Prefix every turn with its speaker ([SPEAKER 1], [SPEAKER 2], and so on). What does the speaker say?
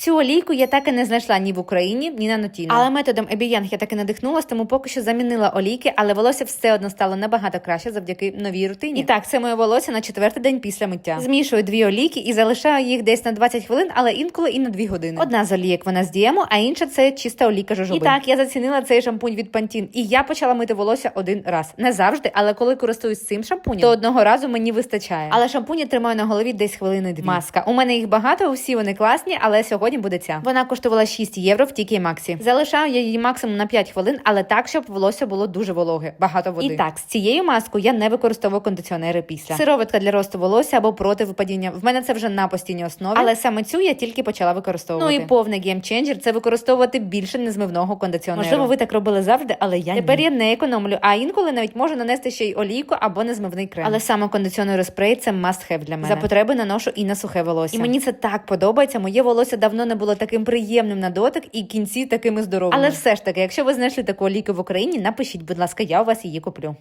[SPEAKER 1] Цю олійку я так і не знайшла ні в Україні, ні на Нотіно. Але методом Ебіянг я так і надихнулась, тому поки що замінила олійки, але волосся все одно стало набагато краще завдяки новій рутині. І так, це моє волосся на четвертий день після миття. Змішую дві олійки і залишаю їх десь на 20 хвилин, але інколи і на 2 години. Одна з олійок вона з дієму, а інша це чиста олійка жожоби. І так, я зацінила цей шампунь від Pantene, і я почала мити волосся один раз. Не завжди, але коли користуюсь цим шампунем, то одного разу мені вистачає. Але шампунь я тримаю на голові десь хвилини дві. Маска. У мене їх багато, усі вони класні, але сьогодні буде ця. Вона коштувала 6 євро в TK Maxi. Залишаю я її максимум на 5 хвилин, але так, щоб волосся було дуже вологе, багато води. І так, з цією маскою я не використовую кондиціонери після. Сироватка для росту волосся або проти випадіння. В мене це вже на постійній основі, але саме цю я тільки почала використовувати. Ну і повний геймченджер це використовувати більше незмивного кондиціонеру. Можливо, ви так робили завжди, але я тепер
[SPEAKER 2] ні.
[SPEAKER 1] я не економлю. А інколи навіть можу нанести ще й олійку або незмивний крем. Але саме кондиціонер спрей це must have для мене. За потреби наношу і на сухе волосся. І мені це так подобається. Моє волосся давно не було таким приємним на дотик, і кінці такими здоровими. Але все ж таки, якщо ви знайшли такого ліки в Україні, напишіть, будь ласка, я у вас її куплю.